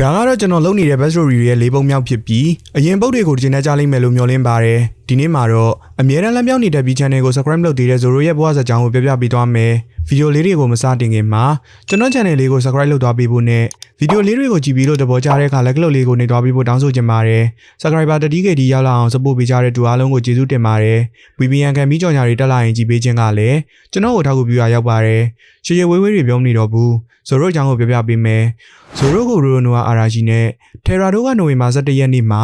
ဒါကတော့ကျွန်တော်လုပ်နေတဲ့ best story ရဲ့လေးပုံမြောက်ဖြစ်ပြီးအရင်ပုတ်တွေကိုကျင်နေကြလိမ့်မယ်လို့မျှော်လင့်ပါတယ်ဒီနေ့မှာတော့အမြဲတမ်းလမ်းပြောင်းနေတဲ့ B channel ကို subscribe လုပ်သေးတဲ့ Zoro ရဲ့ဘဝဇာတ်ကြောင်းကိုပြပြပေးသွားမယ်ဗီဒီယိုလေးတွေကိုမစတင်ခင်မှာကျွန်တော် channel လေးကို subscribe လုပ်သွားပေးဖို့နဲ့ဗီဒီယိုလေးတွေကိုကြည့်ပြီးလို့သဘောကျတဲ့အခါ like လုပ်လေးကိုနှိပ်သွားပေးဖို့တောင်းဆိုချင်ပါတယ် subscriber တတိကေဒီရောက်လာအောင် support ပေးကြတဲ့တူအားလုံးကိုကျေးဇူးတင်ပါတယ် VPN ခံပြီးကြော်ညာတွေတက်လာရင်ကြည့်ပေးခြင်းကလည်းကျွန်တော်ကိုထောက်ကူပြုရရောက်ပါတယ်ရှေးရှေးဝေးဝေးတွေပြောမနေတော့ဘူး Zoro အကြောင်းကိုပြပြပေးမယ်ဇိုရိုကိုရိုနိုဝါအာရာဂျီနဲ့ထေရာဒိုကနိုဝင်ဘာ17ရက်နေ့မှာ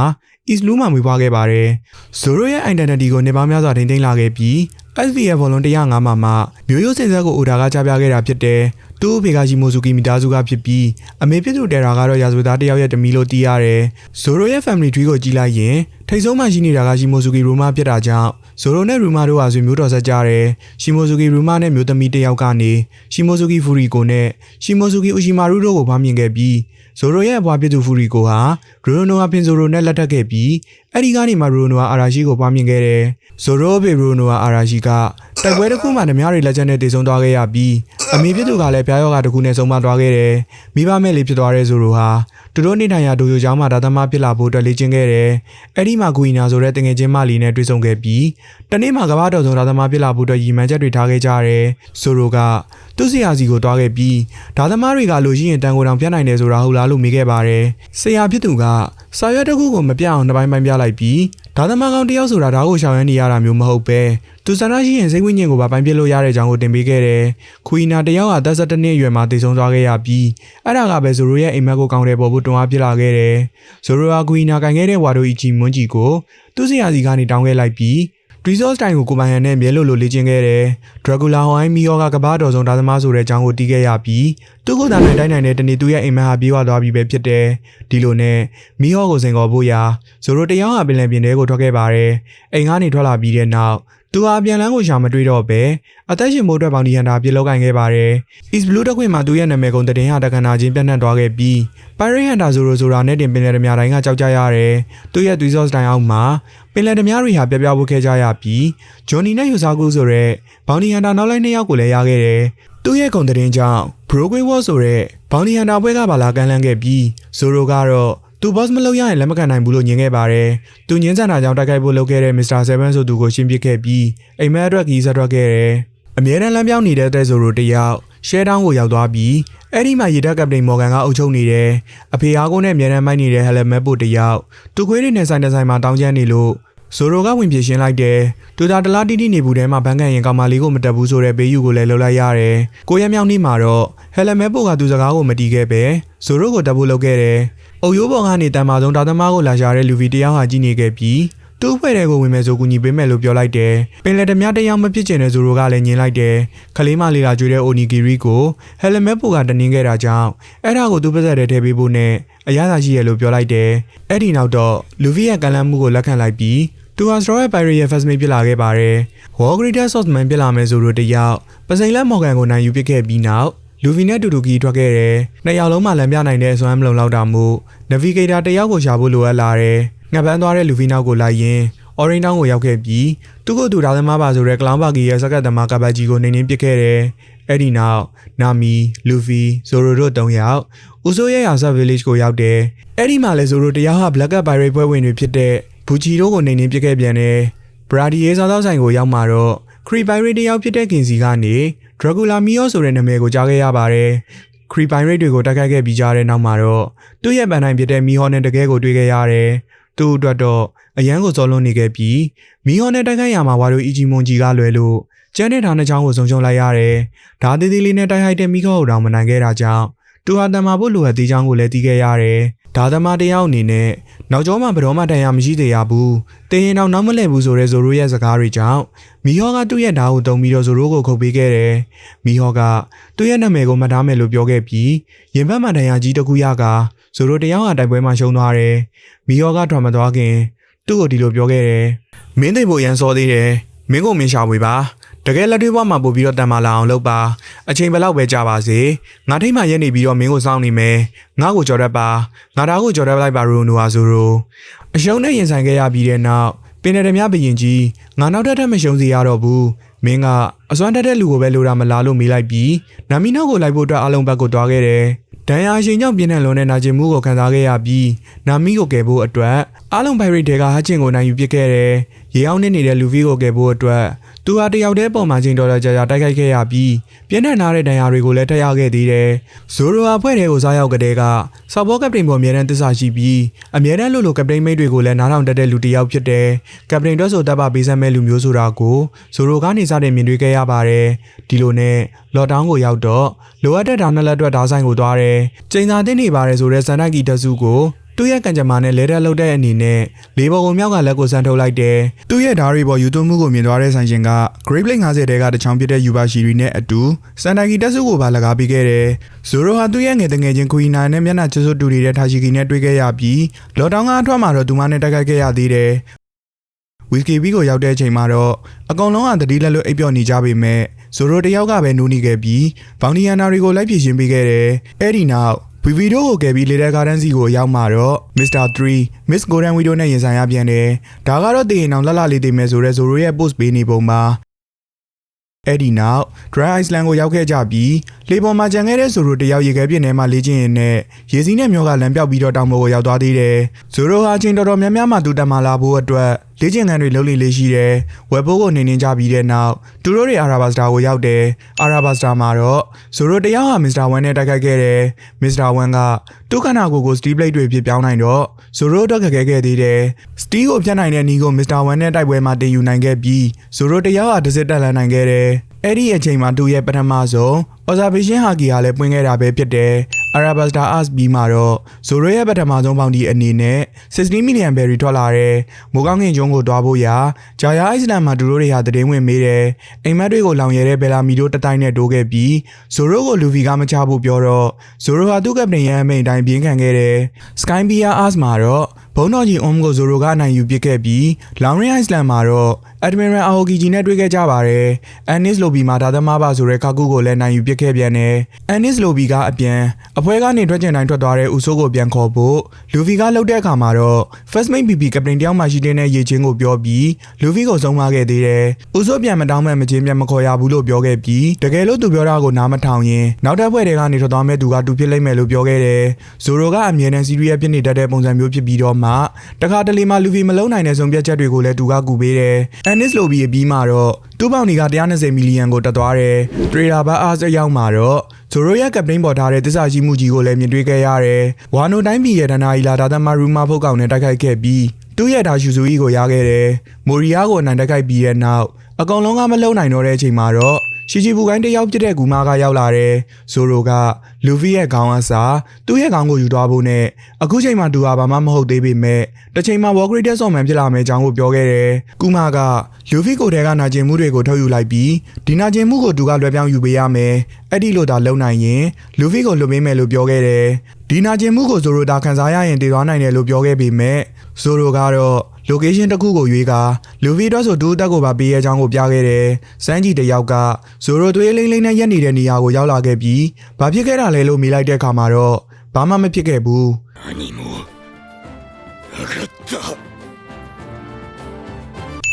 အစ္စလူးမှာမွေးဖွားခဲ့ပါတယ်။ဇိုရိုရဲ့ identity ကိုနေပေါင်းများစွာထိန်းသိမ်းလာခဲ့ပြီး SVF ဘောလုံး105မှာမှမျိုးရိုးစင်ဆက်ကိုအိုဒါကကြားပြခဲ့တာဖြစ်တယ်။သူ့အဖေကဂျီမိုဇူကီမီတာစုကဖြစ်ပြီးအမေဖြစ်သူတေရာကတော့ရာဇဝတ်သားတစ်ယောက်ရဲ့တမီလို့တီးရတယ်။ဇိုရိုရဲ့ family tree ကိုကြည့်လိုက်ရင်ထိတ်ဆုံးမှရှိနေတာကဂျီမိုဇူကီရူမာဖြစ်တာကြောင့်ဇိုရိုနဲ့ရူမာတို့ဟာဆွေမျိုးတော်ဆက်ကြတယ်။ရှီမိုဇူကီရူမာနဲ့မျိုးသမီးတစ်ယောက်ကနေရှီမိုဇူကီဖူရီကိုနဲ့ရှီမိုဇူကီအူရှီမာရုတို့ကိုဖမ်းမြင်ခဲ့ပြီး ဇိုရိုရဲ့အဖွားဖြစ်သူဖူရီကိုဟာရိုရိုနိုဝါဖင်ဇိုရိုနဲ့လက်ထပ်ခဲ့ပြီးအဲ့ဒီကနေမှရိုရိုနိုဝါအာရာရှိကိုဖမ်းမြင်ခဲ့တယ်။ဇိုရိုဘေရိုနိုဝါအာရာရှိက တိုက်ပွဲတစ်ခုမှဓမြတွေလက်ချက်နဲ့တည်ဆုံသွားခဲ့ရပြီးအမေဖြစ်သူကလည်းဖျားယောဂတစ်ခုနဲ့ဆုံးမသွားခဲ့တယ်။မိဘမဲ့လေးဖြစ်သွားတဲ့ဇိုရိုဟာသူတို့နေထိုင်ရာဒိုယိုကျောင်းမှာဒါသမားဖြစ်လာဖို့အတွက်လေ့ကျင့်ခဲ့တယ်။အဲ့ဒီမှာဂူအီနာဆိုတဲ့တငယ်ချင်းမလီနဲ့တွေ့ဆုံခဲ့ပြီးတနေ့မှာကမ္ဘာတော်ဆုံးဒါသမားဖြစ်လာဖို့အတွက်ရည်မှန်းချက်တွေထားခဲ့ကြတယ်။ဇိုရိုကသူ့ဆရာစီကိုတွားခဲ့ပြီးဒါသမားတွေကလိုရှိရင်တန်ကိုယ်တောင်ပြတ်နိုင်တယ်ဆိုတာဟုတ်လားလို့မေးခဲ့ပါတယ်။ဆရာဖြစ်သူကစာရွက်တစ်ခုကိုမပြအောင်တစ်ပိုင်းပိုင်းပြလိုက်ပြီး ဒါသမားကောင်တယောက်ဆိုတာဒါကိုရှောင်ရမ်းနေရတာမျိုးမဟုတ်ပဲသူစန္ဒရှိရင်စိတ်ဝိညာဉ်ကိုပါပိုင်းပြလို့ရတဲ့အကြောင်းကိုတင်ပေးခဲ့တယ်။ခွီနာတယောက်ဟာသက်သက်နှစ်အရွယ်မှာတည်ဆုံသွားခဲ့ရပြီးအဲ့ဒါကပဲဇိုရိုရဲ့အိမ်မက်ကိုကောင်းတယ်ပေါ်ဖို့တွန်းအားပြလာခဲ့တယ်။ဇိုရိုဟာခွီနာကန်ခဲ့တဲ့ဝါဒိုအီချီမွန်းကြီးကိုသူ့ဆရာစီကနေတောင်းခဲ့လိုက်ပြီး resource တိုင်းကိုကိုပိုင်ရန်နဲ့မြဲလို့လို့လေ့ကျင့်ခဲ့တယ်။ Dracula ဟိုင်းမီယောကကဘာတော်ဆုံးဒါသမားဆိုတဲ့အကြောင်းကိုတီးခဲ့ရပြီးသူ့ကိုယ်တိုင်တိုင်းနိုင်တဲ့တနေ့သူ့ရဲ့အိမ်မက်ဟာပြေးဝသွားပြီပဲဖြစ်တယ်။ဒီလိုနဲ့မီယောကိုစင်ကော်ဖို့ရာဇိုရိုတယောက်ဟာပင်လယ်ပြင်ထဲကိုထွက်ခဲ့ပါတယ်။အိမ်ကနေထွက်လာပြီးတဲ့နောက် သူဟာပြန်လန်းကိုရှာမတွေ့တော့ပဲအသက်ရှင်ဖို့အတွက်ဘောင်ဒီဟန်တာပြေလောက်ကင်ခဲ့ပါတယ်။ East Blue တခွင်မှာသူ့ရဲ့နာမည်ကုန်တဲ့ဟာတက္ကနာချင်းပြန့်နှံ့သွားခဲ့ပြီး Pirate Hunter ဆိုလိုဆိုတာနဲ့တင်ပင်လယ်ဓမြတိုင်းကကြောက်ကြရတယ်။သူ့ရဲ့ resource တိုင်းအောက်မှာပင်လယ်ဓမြတွေဟာပြပြဖို့ခဲ့ကြရပြီးဂျွန်နီနဲ့ယူဆာကူဆိုတဲ့ဘောင်ဒီဟန်တာနောက်လိုက်နှစ်ယောက်ကိုလည်းရခဲ့တယ်။သူ့ရဲ့ကုန်တဲ့ကြောင့် Broadway War ဆိုတဲ့ဘောင်ဒီဟန်တာပွဲကပါလာကမ်းလှမ်းခဲ့ပြီးဇိုရိုကတော့ သူ boss မလုပ်ရရင်လက်မခံနိုင်ဘူးလို့ညင်ခဲ့ပါတယ်။သူညင်းဆန်တာကြောင့်တိုက်ခိုက်ဖို့လုပ်ခဲ့တဲ့ Mr. 7ဆိုသူကိုရှင်းပစ်ခဲ့ပြီးအိမ်မက်အတွက်ကြီးဆက်ထွက်ခဲ့တယ်။အမြဲတမ်းလမ်းပြောင်းနေတဲ့တဲ့ဆိုရိုတယောက်ရှဲတောင်းကိုရောက်သွားပြီးအဲ့ဒီမှာရေတပ်ကပတိန်မော်ဂန်ကအုပ်ချုပ်နေတယ်။အဖေအားကိုနဲ့အမြဲတမ်းမိုက်နေတဲ့ဟဲလက်မက်ပို့တယောက်သူခွေးတွေနဲ့ဆိုင်တဲ့ဆိုင်မှာတောင်းကျမ်းနေလို့ဇိုရိုကဝင်ပြေရှင်းလိုက်တယ်။တူတာတလားတီတီနေဘူးထဲမှာဘန်းကန်ရင်ကောင်မလေးကိုမတက်ဘူးဆိုတဲ့ဘေးယူကိုလည်းလှုပ်လိုက်ရတယ်။ကိုရဲမြောင်နေ့မှာတော့ဟဲလက်မဲပိုကသူစကားကိုမတီးခဲ့ပဲဇိုရိုကိုတက်ဖို့လုပ်ခဲ့တယ်။ အုပ်ရိုးပေါ်ကနေတန်မာဆုံးတာသမားကိုလာရှာတဲ့လူဗီတယောက်ဟာကြည့်နေခဲ့ပြီးသူ့ဖွဲ့တဲ့ကိုဝင်မဲ့ဆိုကူညီပေးမယ်လို့ပြောလိုက်တယ်။ပင်လယ်ဓမြတယောက်မဖြစ်ချင်တဲ့ဇိုရိုကလည်းညင်လိုက်တယ်။ခလေးမလေးလာကျွေးတဲ့အိုနီဂီရီကိုဟဲလက်မဲပိုကတနင်းခဲ့တာကြောင့်အဲ့ဒါကိုသူ့ပါဇက်ထဲထည့်ပေးဖို့နဲ့အရသာရှိရလို့ပြောလိုက်တယ်။အဲ့ဒီနောက်တော့လူဗီရဲ့ကန့်လန့်မှုကိုလက်ခံလိုက်ပြီးသူဟာ Straw ရဲ့ Pirate ရဲ့ first mate ဖြစ်လာခဲ့ပါတယ်။ War Greater Swordsman ဖြစ်လာမယ်ဆိုတော့တယောက်ပစိန်လက်မော်ဂန်ကိုနိုင်ယူပစ်ခဲ့ပြီးနောက် လူဗီနဲ့တူတူကီထွက်ခဲ့တယ်။နှစ်ယောက်လုံးမှလမ်းပြနိုင်တဲ့အစွမ်းမလုံလောက်တာမို့ Navigator တယောက်ကိုရှာဖို့လိုအပ်လာတယ်။ငှက်ပန်းသွားတဲ့လူဗီနောက်ကိုလိုက်ရင် Orange Town ကိုရောက်ခဲ့ပြီးသူ့ကိုသူဒါသမားပါဆိုတဲ့ Clown Buggy ရဲ့စက္ကတ်သမားကပတ်ကြီးကိုနှိမ်နှင်းပစ်ခဲ့တယ်။အဲ့ဒီနောက်နာမီလူဖီဇိုရိုတို့၃ယောက်ဦးစိုးရဲ့ရာဇ village ကိုရောက်တယ်။အဲ့ဒီမှာလဲဇိုရိုတယောက်ဟာ Black Pirate ပွဲဝင်တွေဖြစ်တဲ့ဘူချီတို့ကိုနှိမ်နှင်းပစ်ခဲ့ပြန်တယ်။ဘရာဒီရေးစားသောက်ဆိုင်ကိုရောက်မှာတော့ ခရီပိုင်ရိတ်တယောက်ဖြစ်တဲ့ကင်စီကနေဒရဂူလာမီယောဆိုတဲ့နာမည်ကိုကြားခဲ့ရပါတယ်။ခရီပိုင်ရိတ်တွေကိုတိုက်ခိုက်ခဲ့ပြီးကြားတဲ့နောက်မှာတော့သူ့ရဲ့ပန်တိုင်းဖြစ်တဲ့မီဟောနဲ့တကယ်ကိုတွေ့ခဲ့ရတယ်။သူ့အတွက်တော့အရန်ကိုစောလွန်နေခဲ့ပြီးမီဟောနဲ့တိုက်ခိုက်ရမှာဝါတို့အီဂျီမွန်ဂျီကလွယ်လို့ကျန်းတဲ့ထောင်နှချောင်းကိုဆုံချုံလိုက်ရတယ်။ဒါသေးသေးလေးနဲ့တိုက်ခိုက်တဲ့မိခေါကိုတောင်မနိုင်ခဲ့တာကြောင့်သူဟာတမ္မာဖို့လိုအပ်သေးချောင်းကိုလည်းတီးခဲ့ရတယ်။ ဒါသမားတယောက်အနေနဲ့နောက်ကျောမှာဘယ်တော့မှတန်ရမရှိသေးရဘူး။တင်းရင်တော့နောက်မလဲဘူးဆိုတဲ့ဇိုရိုရဲ့စကားတွေကြောင့်မီဟောကသူ့ရဲ့ဓာတ်ကိုတုံပြီးတော့ဇိုရိုကိုခုတ်ပေးခဲ့တယ်။မီဟောကသူ့ရဲ့နာမည်ကိုမှတ်ထားမယ်လို့ပြောခဲ့ပြီးရင်ဘတ်မှတန်ရကြီးတစ်ခုရကဇိုရိုတယောက်ကတိုက်ပွဲမှာရှုံးသွားတယ်။မီဟောကထွက်မသွားခင်သူ့ကိုဒီလိုပြောခဲ့တယ်။မင်းသိဖို့ရန်စောသေးတယ်။ မင်းကိုမင်းရှာဝေပါ။တကယ်လက်တွေ့ဘဝမှာပို့ပြီးတော့တန်မာလာအောင်လုပ်ပါအချိန်ဘယ်လောက်ပဲကြာပါစေငါထိတ်မှရက်နေပြီးတော့မင်းကိုစောင့်နေမယ်ငါ့ကိုကြော်တတ်ပါငါသားကိုကြော်တတ်လိုက်ပါရိုနိုဝါဆိုရိုအရှုံးနဲ့ရင်ဆိုင်ခဲ့ရပြီးတဲ့နောက်ပင်ရတမြဘရင်ကြီးငါနောက်ထပ်ထပ်မရှုံးစေရတော့ဘူးမင်းကအစွမ်းတက်တဲ့လူကိုပဲလိုတာမလားလို့မေးလိုက်ပြီးနာမီနောက်ကိုလိုက်ဖို့အတွက်အလုံးဘက်ကိုတွားခဲ့တယ် ဒဏ်ရာအရှိန်ကြောင့်ပြင်းထန်လွန်တဲ့နာကျင်မှုကိုခံစားခဲ့ရပြီးနာမီကိုကယ်ဖို့အတွက်အားလုံးပိုင်ရိတ်တွေကဟာချင်းကိုနိုင်ယူပစ်ခဲ့တယ်။ရေအောင်နေနေတဲ့လူဗီကိုကယ်ဖို့အတွက် သူဟာတယောက်တည်းပုံမှန်ချင်းတော်တော်ကြာကြာတိုက်ခိုက်ခဲ့ရပြီးပြင်းထန်ထားတဲ့ဒဏ်ရာတွေကိုလည်းတက်ရောက်ခဲ့သေးတယ်။ဇိုရိုဟာဖွဲ့တွေကိုစားရောက်ကတဲ့ကဆော့ဘောကပတိန်ပေါ်အမြဲတမ်းသစ္စာရှိပြီးအမြဲတမ်းလို့လို့ကပတိန်မိတ်တွေကိုလည်းနားထောင်တတ်တဲ့လူတစ်ယောက်ဖြစ်တယ်။ကပတိန်တွက်ဆိုတပ်ပပေးစမ်းမဲ့လူမျိုးဆိုတာကိုဇိုရိုကနေစတဲ့မြင်တွေ့ခဲ့ရပါတယ်။ဒီလိုနဲ့လော့ဒေါင်းကိုရောက်တော့လိုအပ်တဲ့ဒါနှစ်လက်အတွက်ဓာဆိုင်ကိုသွားတယ်။ချိန်သာတင်နေပါတယ်ဆိုတဲ့စန္ဒကီတစုကို သူ့ရဲ့ကံကြမ္မာနဲ့လဲတက်လောက်တဲ့အနေနဲ့လေးဘော်ကုံမြောက်ကလက်ကိုစမ်းထုတ်လိုက်တယ်။သူ့ရဲ့ဓာရီပေါ်ယူသွင်းမှုကိုမြင်သွားတဲ့ဆိုင်ရှင်က Great Blade 50တဲကတချောင်းပြတဲ့ယူပါရှီရီနဲ့အတူစန်တာကီတက်စုကိုပါလကားပေးခဲ့တယ်။ဇိုရိုဟာသူ့ရဲ့ငယ်တငယ်ချင်းခွီနာနဲ့မျက်နှာချွတ်ချွတ်တူနေတဲ့ထာရှိကီနဲ့တွေ့ခဲ့ရပြီးလော်တောင်းကအထွက်မှာတော့သူမနဲ့တိုက်ခိုက်ခဲ့ရသေးတယ်။ဝီစကီဘီကိုရောက်တဲ့အချိန်မှာတော့အကောင်လုံးကတတိလက်လွတ်အိပ်ပျော်နေကြပေမဲ့ဇိုရိုတယောက်ကပဲနိုးနေခဲ့ပြီးဘောင်နီယန်နာတွေကိုလိုက်ပြေရှင်းပေးခဲ့တယ်။အဲ့ဒီနောက် ဗီဗီတို့ကိုကယ်ပြီးလေတဲ့ဂါဒန်စီကိုရောက်မှတော့ Mr. 3 Miss Golden Widow နဲ့ရင်ဆိုင်ရပြန်တယ်။ဒါကတော့တည်ရင်အောင်လှလှလေးသိမယ်ဆိုရဲဇိုရိုရဲ့ post ပေးနေပုံပါ။အဲ့ဒီနောက် Dry Iceland ကိုရောက်ခဲ့ကြပြီးလေပေါ်မှာကြံခဲ့တဲ့ဇိုရိုတယောက်ရေခဲပြင်းထဲမှာလေ့ကျင့်ရင်းနဲ့ရေစီးနဲ့မျောကလမ်းပြောက်ပြီးတော့တောင်ပေါ်ကိုရောက်သွားသေးတယ်။ဇိုရိုဟာအချိန်တော်တော်များများမှသူတက်มาလာဖို့အတွက် လေ့ကျင့်ခန်းတွေလုပ်လေလေးရှိတယ်။ဝက်ဘိုးကိုနေနေကြပြီးတဲ့နောက်သူတို့တွေအာရာဘတ်စတာကိုရောက်တယ်။အာရာဘတ်စတာမှာတော့ဇိုရိုတယောက်ဟာမစ္စတာဝမ်နဲ့တိုက်ခိုက်ခဲ့တယ်။မစ္စတာဝမ်ကသူ့ခန္ဓာကိုယ်ကိုစတီးပလိတ်တွေဖြစ်ပြောင်းနိုင်တော့ဇိုရိုတော့ခက်ခဲခဲ့သေးတယ်။စတီးကိုဖြတ်နိုင်တဲ့နီးကိုမစ္စတာဝမ်နဲ့တိုက်ပွဲမှာတင်ယူနိုင်ခဲ့ပြီးဇိုရိုတယောက်ဟာတစ်စစ်တက်လန်းနိုင်ခဲ့တယ်။အဲ့ဒီအချိန်မှာသူ့ရဲ့ပထမဆုံး observation hockey ဟာလည်းပွင့်ခဲ့တာပဲဖြစ်တယ်။ Arabasta As ပြီးမှာတော့ဇိုရိုရဲ့ပထမဆုံးပေါင်ဒီအနေနဲ့60 million berry ထွက်လာတယ်။မိုးကောင်းကင်ကျုံးကိုတွားဖို့ရာဂျာယာအိုက်စလန်မှာသူတို့တွေဟာတည်င်းဝင်မေးတယ်။အိမ်မက်တွေကိုလောင်ရဲတဲ့ဘယ်လာမီတို့တတိုင်းနဲ့တိုးခဲ့ပြီးဇိုရိုကိုလူဗီကမချဖို့ပြောတော့ဇိုရိုဟာသူ့ကပတိန်ရဲ့အမိန်တိုင်းပြင်းခံခဲ့တယ်။ Sky Pia As မှာတော့ဘုံတော်ကြီး Om ကိုဇိုရိုကအနိုင်ယူပစ်ခဲ့ပြီးလောင်ရီအိုက်စလန်မှာတော့ Admiral Aoki ကြီးနဲ့တွေ့ခဲ့ကြပါတယ်။ Anis Lobby မှာဒါသမားပါဆိုတဲ့ကာကုကိုလည်းနိုင်ယူပစ်ခဲ့ပြန်တယ်။ Anis Lobby ကအပြန်အဖွဲကနေထွက်ကျင်တိုင်းထွက်သွားတဲ့ဦးစိုးကိုပြန်ခေါ်ဖို့လူဗီကလှုပ်တဲ့အခါမှာတော့ First Mate PP ကပတိန်တယောက်မှရှိတဲ့ရေချင်းကိုပြောပြီးလူဗီကိုဆုံးမခဲ့သေးတယ်။ဦးစိုးပြန်မတောင်းမဲ့မချင်းပြန်မခေါ်ရဘူးလို့ပြောခဲ့ပြီးတကယ်လို့သူပြောတာကိုနားမထောင်ရင်နောက်တစ်ဖွဲ့တွေကနေထွက်သွားမဲ့သူကတူဖြစ်လိမ့်မယ်လို့ပြောခဲ့တယ်။ဇိုရိုကအမြဲတမ်းစီးရီးယပ်ဖြစ်နေတတ်တဲ့ပုံစံမျိုးဖြစ်ပြီးတော့မှတခါတလေမှလူဗီမလုံးနိုင်တဲ့ဆုံးဖြတ်ချက်တွေကိုလည်းသူကကူပေးတယ်။ Anis Lobby အပြီးမှာတော့တူပေါင်ဒီက120မီလီယံကိုတက်သွားတယ်။ Trader ဘတ်အားစရောက်မှာတော့ဇိုရိုရဲ့ကပတိန်ပေါ်ထားတဲ့တစ္ဆာရှိမှုကြီးကိုလည်းမြင်တွေ့ခဲ့ရတယ်။ဝါနိုတိုင်းပြည်ရဲ့ဒနာအီလာဒါသမရူမာဖုတ်ကောင်နဲ့တိုက်ခိုက်ခဲ့ပြီးသူ့ရဲ့ဒါရှူဇူအီကိုရခဲ့တယ်။မိုရီယာကိုအနိုင်တိုက်ခိုက်ပြီးတဲ့နောက်အကောင်လုံးကမလုံနိုင်တော့တဲ့အချိန်မှာတော့ ရှီချီဘူကိုင်းတယောက်ပြတဲ့ဂူမာကရောက်လာတယ်။ဇိုရိုကလူဖီရဲ့ခေါင်းအစားသူ့ရဲ့ခေါင်းကိုယူသွားဖို့နဲ့အခုချိန်မှာသူဟာဘာမှမဟုတ်သေးပေမဲ့တစ်ချိန်မှာဝေါ်ဂရီတက်ဆော့မန်ဖြစ်လာမယ့်အကြောင်းကိုပြောခဲ့တယ်။ကူမာကလူဖီကိုတဲကနာကျင်မှုတွေကိုထုတ်ယူလိုက်ပြီးဒီနာကျင်မှုကိုသူကလွှဲပြောင်းယူပေးရမယ်။အဲ့ဒီလိုသာလုပ်နိုင်ရင်လူဖီကိုလွှတ်ပေးမယ်လို့ပြောခဲ့တယ်။ဒီနာကျင်မှုကိုဇိုရိုတာခံစားရရင်တည်သွားနိုင်တယ်လို့ပြောခဲ့ပေမဲ့ဇိုရိုကတော့ location တစ်ခုကိုရွေးကာလူဗီအတွက်ဆိုဒူးတက်ကိုပါပေးရကြောင်းကိုပြခဲ့တယ်။စန်းကြီးတယောက်ကဇိုရိုသွေးလိမ့်လိမ့်နဲ့ရက်နေတဲ့နေရာကိုရောက်လာခဲ့ပြီးဘာဖြစ်ခဲ့တာလဲလို့မေးလိုက်တဲ့အခါမှာတော့ဘာမှမဖြစ်ခဲ့ဘူး။အနီမောရတ္တ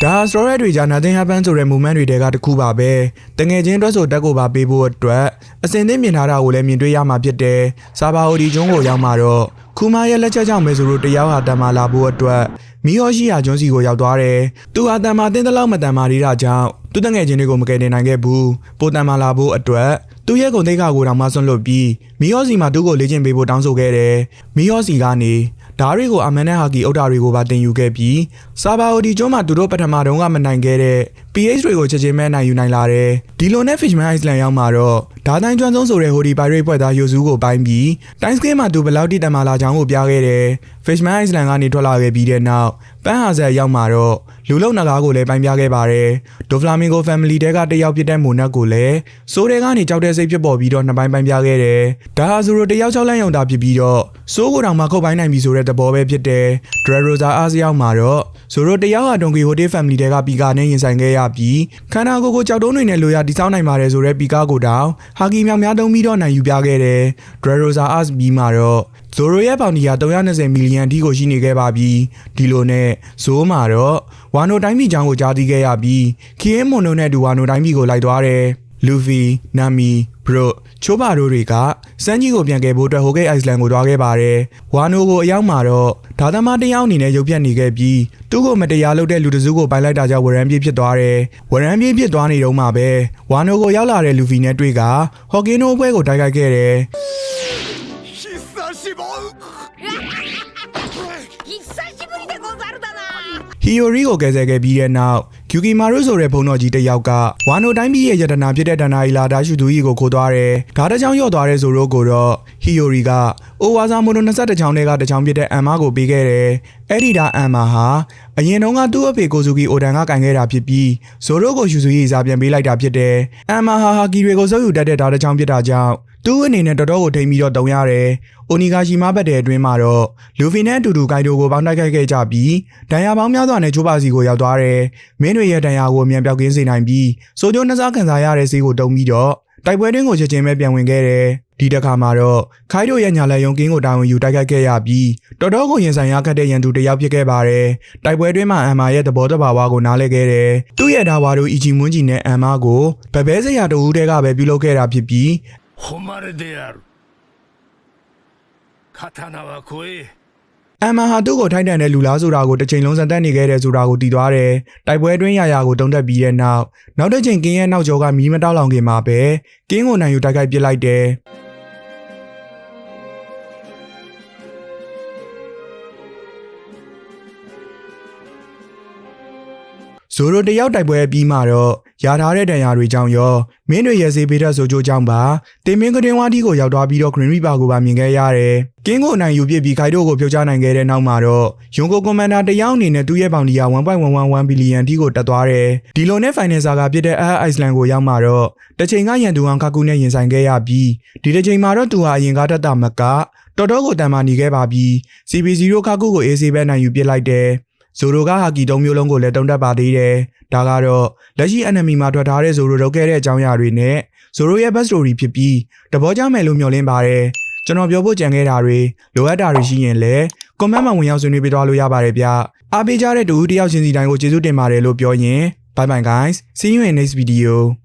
ဒါစရိုရက်တွေကြာ nothing happen ဆိုတဲ့ movement တွေတဲကတခုပါပဲတငယ်ချင်းအတွက်ဆိုတက်ကိုပါပေးဖို့အတွက်အစင်သင်းမြင်ထားတာကိုလည်းမြင်တွေ့ရမှာဖြစ်တယ်ဆာဘာဟိုဒီဂျွန်းကိုရောက်မှာတော့ခူမာရဲ့လက်ချက်ကြောင့်မဲဆိုလို့တယောက်ဟာတန်မာလာဖို့အတွက် မီဟောရှိယာကျွန်းစီကိုရောက်သွားတယ်သူဟာတန်မာတင်းတလောက်မတန်မာသေးတာကြောင့်သူတငယ်ချင်းတွေကိုမကယ်တင်နိုင်ခဲ့ဘူးပိုတန်မာလာဖို့အတွက်သူ့ရဲ့ဂုံသိက္ခာကိုတောင်မှဆွန့်လွတ်ပြီးမီဟောစီမှာသူ့ကိုလေ့ကျင့်ပေးဖို့တောင်းဆိုခဲ့တယ်မီဟောစီကနေဓာတ်တွေကိုအမန်နဲ့ဟာကီအုတ်တာတွေကိုပါတင်ယူခဲ့ပြီးစာဘာအိုဒီကျွန်းမှာသူတို့ပထမတုန်းကမနိုင်ခဲ့တဲ့ PH တွေကိုချက်ချင်းပဲနိုင်ယူနိုင်လာတယ်ဒီလိုနဲ့ Fishman Island ရောက်မှာတော့ဓာတ်တိုင်းကျွမ်းဆုံးဆိုတဲ့ဟိုဒီပိုင်ရိတ်ဖွဲ့သားယူစုကိုပိုင်းပြီးတိုင်းစကင်းမှာသူဘယ်လောက်တိတန်မာလာချောင်းကိုပြခဲ့တယ် Fishman Island ကနေထွက်လာခဲ့ပြီးတဲ့နောက်ပန်းဟာဆက်ရောက်မှာတော့လူလုံနဂါးကိုလည်းပိုင်းပြခဲ့ပါတယ်ဒိုဖလာမင်ဂို family တဲကတယောက်ဖြစ်တဲ့မိုနက်ကိုလည်းစိုးတဲကနေကြောက်တဲ့စိတ်ဖြစ်ပေါ်ပြီးတော့နှစ်ပိုင်းပိုင်းပြခဲ့တယ်ဒါဟာဆိုတော့တယောက်ချောက်လန့်ယုံတာဖြစ်ပြီးတော့စိုးကိုတောင်မှခုတ်ပိုင်းနိုင်ပြီဆိုတဲ့သဘောပဲဖြစ်တယ်ဒရရိုဇာအားစရောက်မှာတော့ဆိုတော့တယောက်ဟာဒွန်ကီဟိုတေး family တဲကပီကာနဲ့ရင်ဆိုင်ခဲ့ရပြီးခန္ဓာကိုယ်ကိုကြောက်တုံးတွေနဲ့လိုရတိစောင်းနိုင်ပါတယ်ဆိုတဲ့ပီကာကိုတောင်ဟာကီမြောင်များတုံးပြီးတော့နိုင်ယူပြခဲ့တယ်ဒရရိုဇာအားစပြီးမှာတော့ဇိုရိုရဲ့ပေါင်ဒီယာ320မီလီယံအထိကိုရှိနေခဲ့ပါပြီဒီလိုနဲ့ဇိုးမှာတော့ဝါနိုတိုင်းပြည်ချောင်းကိုကြားသိခဲ့ရပြီးခီယင်းမွန်နိုနဲ့ဒူဝါနိုတိုင်းပြည်ကိုလိုက်သွားတယ်လူဖီနာမီဘရို ချိုးပါတို့တွေကစန်းကြီးကိုပြန်ကယ်ဖို့အတွက်ဟိုဂိတ်အိုက်စလန်ကိုသွားခဲ့ပါတယ်ဝါနိုကိုအရောက်မှာတော့ဒါသမားတစ်ယောက်အနေနဲ့ရုပ်ပြတ်နေခဲ့ပြီးသူ့ကိုမတရားလုပ်တဲ့လူတစ်စုကိုပိုင်လိုက်တာကြောင့်ဝရမ်းပြေးဖြစ်သွားတယ်ဝရမ်းပြေးဖြစ်သွားနေတော့မှပဲဝါနိုကိုရောက်လာတဲ့လူဗီနဲ့တွေ့ကဟော်ကင်းနိုပွဲကိုတိုက်ခိုက်ခဲ့တယ် ဟီယိုရီကိုကယ်ဆယ်ခဲ့ပြီးတဲ့နောက်ကျူကီမာရုဆိုတဲ့ဘုံတော်ကြီးတစ်ယောက်ကဝါနိုတိုင်းပြည်ရဲ့ယတနာဖြစ်တဲ့ဒဏ္ဍာရီလာဒါရှူသူကြီးကိုခိုးသွားတယ်။ဒါတစ်ချောင်းရော့သွားတဲ့ဇိုရိုကိုတော့ဟီယိုရီကအိုဝါဇာမိုနို22ချောင်းတွေကတစ်ချောင်းဖြစ်တဲ့အမ်မာကိုပေးခဲ့တယ်။အဲ့ဒီဒါအမ်မာဟာအရင်တုန်းကသူ့အဖေကိုဇူကီအိုဒန်ကကင်ခဲ့တာဖြစ်ပြီးဇိုရိုကိုယူဆူရေးစားပြန်ပေးလိုက်တာဖြစ်တယ်။အမ်မာဟာဟာကီတွေကိုစုပ်ယူတတ်တဲ့ဒါတစ်ချောင်းဖြစ်တာကြောင့် သူ့အနေနဲ့တော်တော်ကိုထိန်ပြီးတော့တုံရတယ်။အိုနီဂါရှီမာဘတ်တဲ့အတွင်းမှာတော့လူဖီနဲ့အတူတူဂိုင်ဒိုကိုပေါင်းတိုက်ခိုက်ခဲ့ကြပြီးဒဏ်ရာပေါင်းများစွာနဲ့ချိုးပါစီကိုရောက်သွားတယ်။မင်းတွေရဲ့ဒဏ်ရာကိုအမြန်ပြောက်ကင်းစေနိုင်ပြီးစိုးကျိုးနှစားခံစားရတဲ့ဆေးကိုတုံပြီးတော့တိုက်ပွဲတွင်းကိုချက်ချင်းပဲပြန်ဝင်ခဲ့တယ်။ဒီတစ်ခါမှာတော့ခိုင်တို့ရဲ့ညာလက်ယုံကင်းကိုတာဝန်ယူတိုက်ခိုက်ခဲ့ရပြီးတော်တော်ကိုရင်ဆိုင်ရခတ်တဲ့ရန်သူတစ်ယောက်ဖြစ်ခဲ့ပါတယ်။တိုက်ပွဲတွင်းမှာအမ်မာရဲ့သဘောတဘာဝကိုနားလည်ခဲ့တယ်။သူ့ရဲ့ဒါဝါတို့အီဂျီမွန်းဂျီနဲ့အမ်မာကိုဗဘဲစရာတူဦးတဲကပဲပြုလုပ်ခဲ့တာဖြစ်ပြီး 誉れである刀は怖え အမ်မာဟာသူ့ကိုထိုင်းတန်တဲ့လူလားဆိုတာကိုတစ်ချိန်လုံးစံတက်နေခဲ့တဲ့ဆိုတာကိုတည်သွားတယ်။တိုက်ပွဲအတွင်းရာရာကိုတုံးတက်ပြီးတဲ့နောက်နောက်တစ်ချိန်ကင်းရဲ့နောက်ကျောကမီးမတောက်လောင်ခင်မှာပဲကင်းကိုနိုင်ယူတိုက်ခိုက်ပစ်လိုက်တယ်။ဇိုရိုတယောက်တိုက်ပွဲပြီးမှတော့ ရာထားတဲ့ဒဏ်ရာတွေကြောင့်ရောမင်းတွေရဲ့စေးပေးတဲ့ဆိုကြိုးကြောင့်ပါတင်မင်းကတင်ဝါဒီကိုရောက်သွားပြီးတော့ Green Reaper ကိုပါမြင်ခဲ့ရတယ်။ကင်းကိုအနိုင်ယူပစ်ပြီးခိုင်တို့ကိုဖြုတ်ချနိုင်ခဲ့တဲ့နောက်မှာတော့ယွန်ကိုကွန်မန်ဒါတယောက်အနေနဲ့သူ့ရဲ့ပေါင်ဒီယာ1.111ဘီလီယံတီကိုတက်သွားတယ်။ဒီလိုနဲ့ Final Saga ဖြစ်တဲ့ Air Iceland ကိုရောက်မှာတော့တစ်ချိန်ကရန်သူအောင်ခါကူနဲ့ရင်ဆိုင်ခဲ့ရပြီးဒီတစ်ချိန်မှာတော့သူဟာအရင်ကတတ်တာမကတော်တော်ကိုတန်မာနေခဲ့ပါပြီး CB0 ခါကူကိုအေးဆေးပဲနိုင်ယူပစ်လိုက်တယ်။ ဇိုရိုကဟာကီတုံးမျိုးလုံးကိုလည်းတုံးတက်ပါသေးတယ်။ဒါကတော့လက်ရှိ enemy မှာထွက်ထားတဲ့ဇိုရိုလုပ်ခဲ့တဲ့အကြောင်းအရာတွေနဲ့ဇိုရိုရဲ့ back story ဖြစ်ပြီးတဘောကြမယ်လို့မျှော်လင့်ပါတယ်။ကျွန်တော်ပြောဖို့ကြံခဲ့တာတွေလိုအပ်တာတွေရှိရင်လည်း comment မှာဝင်ရောက်ဆွေးနွေးပေးသွားလို့ရပါတယ်ဗျ။အားပေးကြတဲ့တူဦးတယောက်ချင်းစီတိုင်းကိုကျေးဇူးတင်ပါတယ်လို့ပြောရင် bye bye guys see you in next video